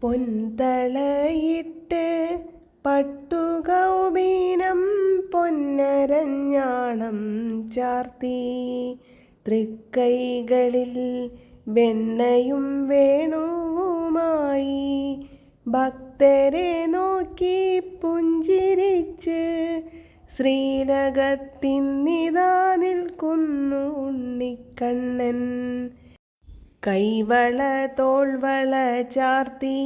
പൊൻതളയിട്ട് പട്ടുകൗബീനം പൊന്നരഞ്ഞാണം ചാർത്തി. തൃക്കൈകളിൽ വെണ്ണയും വേണുവുമായി ഭക്തരെ നോക്കി പുഞ്ചിരിച്ച് ശ്രീലകത്തിന്നിതാ നിൽക്കുന്നു ഉണ്ണിക്കണ്ണൻ. കൈവള തോൾവള ചാർത്തി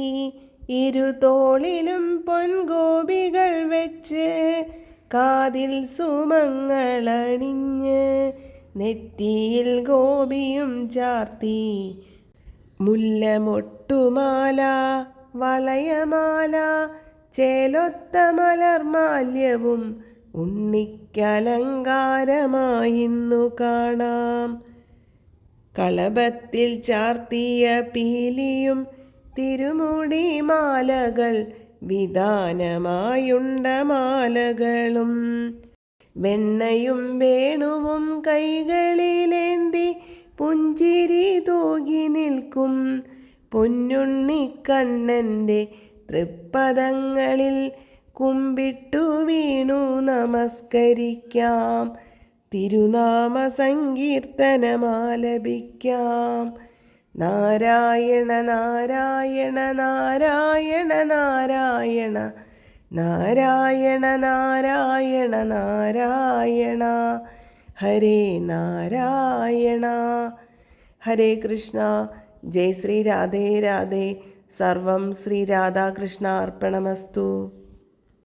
ഇരുതോളിലും പൊൻഗോപികൾ വെച്ച് കാതിൽ സുമങ്ങളണിഞ്ഞ് നെറ്റിയിൽ ഗോപിയും ചാർത്തി. മുല്ലമൊട്ടുമാല വളയമാല ചേലൊത്ത മലർമാല്യവും ഉണ്ണിക്കലങ്കാരമായിന്നു കാണാം. കളഭത്തിൽ ചാർത്തിയ പീലിയും തിരുമുടി മാലകൾ വിധാനമായുണ്ട മാലകളും. വെണ്ണയും വേണുവും കൈകളിലേന്തി പുഞ്ചിരി തൂകി നിൽക്കും. പൊന്നുണ്ണിക്കണ്ണന്റെ തൃപ്പദങ്ങളിൽ കുമ്പിട്ടു വീണു നമസ്കരിക്കാം. തിരുനാമ സങ്കീർത്തനമാലപിക്കാം നാരായണ നാരായണ നാരായണ നാരായണ നാരായണ നാരായണ നാരായണ. ഹരേ നാരായണ. ഹരേ കൃഷ്ണ. ജയ് ശ്രീ രാധേ രാധേ. സർവം ശ്രീ രാധാകൃഷ്ണ അർപ്പണമസ്തു.